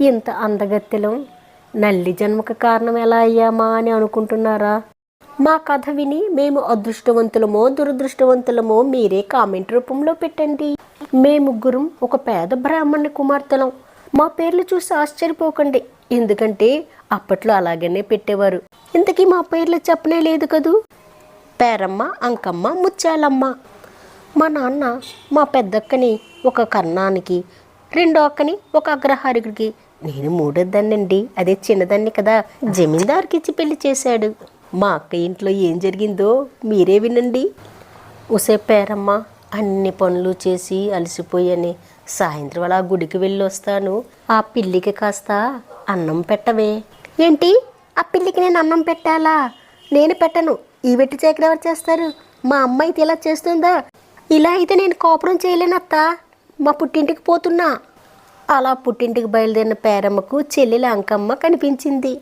ఇంత అందగత్తెలం. నల్లి జన్మకు కారణం ఎలా అయ్యామా అని అనుకుంటున్నారా? మా కథ విని మేము అదృష్టవంతులమో దురదృష్టవంతులమో మీరే కామెంట్ రూపంలో పెట్టండి. మే ముగ్గురం ఒక పేద బ్రాహ్మణ కుమార్తెలం. మా పేర్లు చూసి ఆశ్చర్యపోకండి. ఎందుకంటే అప్పట్లో అలాగనే పెట్టేవారు. ఇంతకీ మా పేర్లు చెప్పనే లేదు కదూ? పేరమ్మ అంకమ్మ ముత్యాలమ్మ. మా నాన్న మా పెద్దక్కని ఒక కర్ణానికి రెండో అక్కని ఒక అగ్రహారికుడికి నేను మూడోదాన్నండి. అదే చిన్నదాన్ని కదా. జమీందారుకి ఇచ్చి పెళ్ళి చేశాడు. మా అక్క ఇంట్లో ఏం జరిగిందో మీరే వినండి. ఉసే పేరమ్మ అన్ని పనులు చేసి అలసిపోయాని. సాయంత్రం అలా గుడికి వెళ్ళి వస్తాను ఆ పిల్లికి కాస్త అన్నం పెట్టవే. ఏంటి? ఆ పిల్లికి నేను అన్నం పెట్టాలా? నేను పెట్టను. ఈ వెట్టి చేకలు ఎవరు చేస్తారు? మా అమ్మ అయితే ఇలా చేస్తుందా? ఇలా అయితే నేను కోపరం చేయలేనత్త. మా పుట్టింటికి పోతున్నా. అలా పుట్టింటికి బయలుదేరిన పేరమ్మకు చెల్లెల అంకమ్మ కనిపించింది.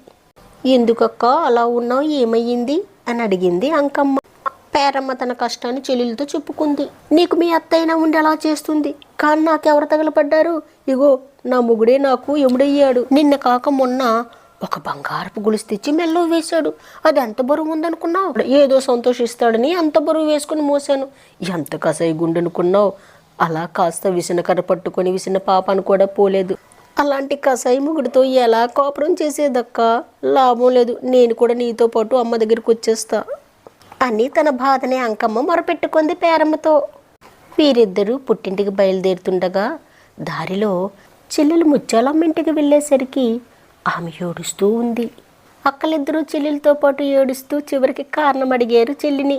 ఎందుకక్క అలా ఉన్నావు? ఏమయ్యింది? అని అడిగింది అంకమ్మ. పేరమ్మ తన కష్టాన్ని చెల్లెలతో చెప్పుకుంది. నీకు మీ అత్తైనా ఉండి అలా చేస్తుంది? కానీ నాకెవరు తగలపడ్డారు? ఇగో నా మొగుడే నాకు ఎముడయ్యాడు నిన్న కాక మొన్న ఒక బంగారపు గొలుసు తెచ్చి మెల్లో వేశాడు. అది ఎంత బరువు ఉందనుకున్నావు? ఏదో సంతోషిస్తాడని అంత బరువు వేసుకుని మోసాను ఎంత కసాయి గుండెనుకున్నావు? అలా కాస్త విసనకర్ర పట్టుకొని విసిన పాపను కూడా పోలేదు. అలాంటి కసాయి ముగుడితో ఎలా కోపరం చేసేదక్క? లాభం లేదు. నేను కూడా నీతో పాటు అమ్మ దగ్గరికి వచ్చేస్తా అని తన బాధని అంకమ్మ మొరపెట్టుకుంది పేరమ్మతో. వీరిద్దరూ పుట్టింటికి బయలుదేరుతుండగా దారిలో చెల్లెలు ముత్యాలమ్మ ఇంటికి వెళ్ళేసరికి ఆమె ఏడుస్తూ ఉంది. అక్కలిద్దరూ చెల్లెలతో పాటు ఏడుస్తూ చివరికి కారణం అడిగారు చెల్లిని.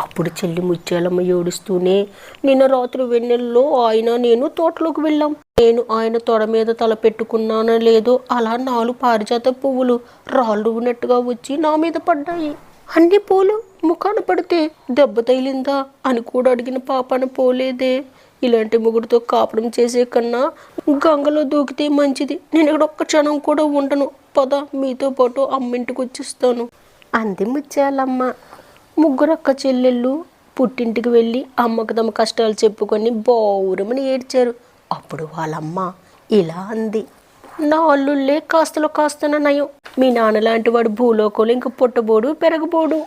అప్పుడు చెల్లి ముత్యాలమ్మ ఏడుస్తూనే నిన్న రాత్రి వెన్నెల్లో ఆయన నేను తోటలోకి వెళ్ళాం. నేను ఆయన తొడ మీద తల పెట్టుకున్నానో లేదో అలా నాలుగు పారిజాత పువ్వులు రాళ్ళు ఉన్నట్టుగా వచ్చి నా మీద పడ్డాయి. అన్ని పూలు ముఖాన పడితే దెబ్బ తగిలిందా అని కూడా అడిగిన పాపన పోలేదే. ఇలాంటి ముగ్గురితో కాపురం చేసే కన్నా గంగలో దూకితే మంచిది. నేను ఇక్కడ ఒక్క క్షణం కూడా ఉండను. పద మీతో పాటు అమ్మింటికి వచ్చేస్తాను అంది ముత్యాలమ్మ. ముగ్గురు అక్క చెల్లెళ్ళు పుట్టింటికి వెళ్ళి అమ్మకు తమ కష్టాలు చెప్పుకొని బౌరమని ఏడ్చారు. అప్పుడు వాళ్ళమ్మ ఇలా అంది. నా అల్లుళ్ళే కాస్తలో కాస్తన నయం. మీ నాన్న లాంటి వాడు భూలోకంలో ఇంక పుట్టబోడు పెరగబోడు.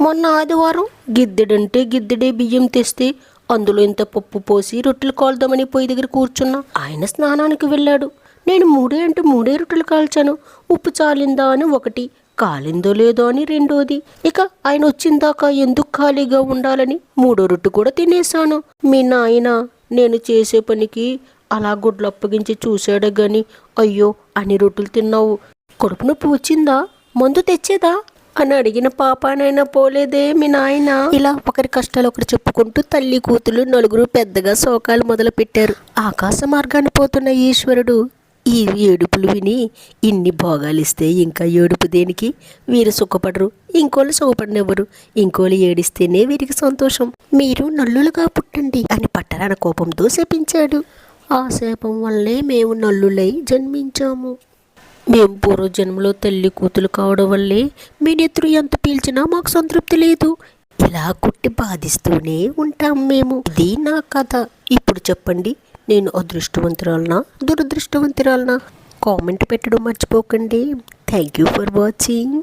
మొన్న ఆదివారం గిద్దెడంటే గిద్దెడే బియ్యం తెస్తే అందులో ఇంత పప్పు పోసి రొట్టెలు కాల్దామని పొయ్యి దగ్గర కూర్చున్నా. ఆయన స్నానానికి వెళ్ళాడు. నేను మూడే అంటే మూడే రొట్టెలు కాల్చాను. ఉప్పు చాలిందా అని ఒకటి కాలిందో లేదో అని రెండోది. ఇక ఆయన వచ్చిందాకా ఎందుకు ఖాళీగా ఉండాలని మూడో రొట్టు కూడా తినేశాను. మీ నాయన నేను చేసే పనికి అలా గుడ్లు అప్పగించి చూశాడు గాని అయ్యో అన్ని రొట్టెలు తిన్నావు. కడుపు నొప్పి వచ్చిందా? మందు తెచ్చేదా? అని అడిగిన పాపానైనా పోలేదే మీ నాయన. ఇలా ఒకరి కష్టాలు ఒకరు చెప్పుకుంటూ తల్లి కూతులు నలుగురు పెద్దగా శోకాలు మొదలుపెట్టారు. ఆకాశ మార్గాన్ని పోతున్న ఈశ్వరుడు ఈ ఏడుపులు విని ఇన్ని భోగాలిస్తే ఇంకా ఏడుపు దేనికి? వీరు సుఖపడరు ఇంకోళ్ళు సుఖపడినెవ్వరు. ఇంకోళ్ళు ఏడిస్తేనే వీరికి సంతోషం. మీరు నల్లులుగా పుట్టండి అని పట్టరాన కోపంతో శపించాడు. ఆ శాపం వల్లే మేము నల్లులై జన్మించాము. మేము పూర్వజన్మలో తల్లి కూతులు కావడం వల్లే మీ నెత్తురు ఎంత పీల్చినా మాకు సంతృప్తి లేదు. ఇలా కుట్టి బాధిస్తూనే ఉంటాం మేము. ఇది నా కథ. ఇప్పుడు చెప్పండి నేను అదృష్టవంతురాలనా? దురదృష్టవంతురాలనా? కామెంట్ పెట్టడం మర్చిపోకండి. Thank you for watching